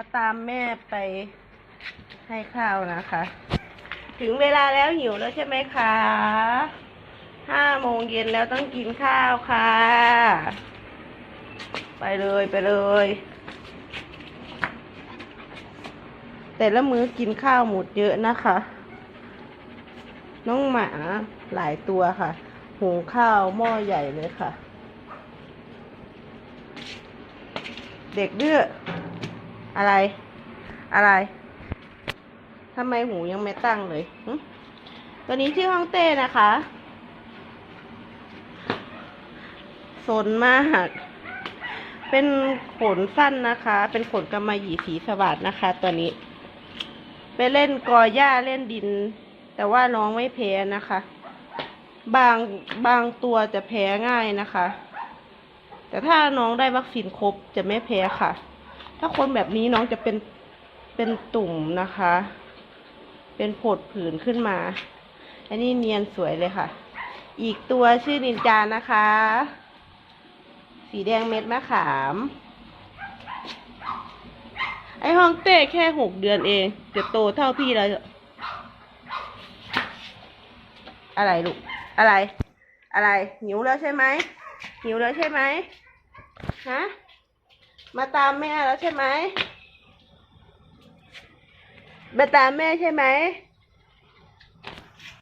มาตามแม่ไปให้ข้าวนะคะ ถึงเวลาแล้วหิวแล้วใช่ไหมคะ ห้าโมงเย็นแล้วต้องกินข้าวค่ะ ไปเลยไปเลย แต่ละมื้อกินข้าวหมดเยอะนะคะ น้องหมาหลายตัวค่ะ หุงข้าวหม้อใหญ่เลยค่ะ เด็กเดื้อ อะไร อะไรทำไมหูยังไม่ตั้งเลยตัวนี้ชื่อห้องเต้นะคะ สนมาก เป็นขนสั้นนะคะ เป็นขนกำมะหยี่สีสวัสดนะคะ ตัวนี้ ไปเล่นกอหญ้าเล่นดิน แต่ว่าน้องไม่แพ้นะคะ บางบางตัวจะแพ้ง่ายนะคะ แต่ถ้าน้องได้วัคซีนครบจะไม่แพ้ค่ะ ถ้าคนแบบนี้น้องจะเป็นเป็นตุ่มนะคะ เป็นผดผื่นขึ้นมา อันนี้เนียนสวยเลยค่ะ อีกตัวชื่อนินจานะคะ สีแดงเม็ดมะขาม ไอห้องเต้แค่หกเดือนเอง จะโตเท่าพี่แล้วอะไรลูก อะไร อะไร หิวแล้วใช่ไหมหิวแล้วใช่ไหมฮะ มาตามแม่แล้วใช่ไหมมาตามแม่ใช่ไหม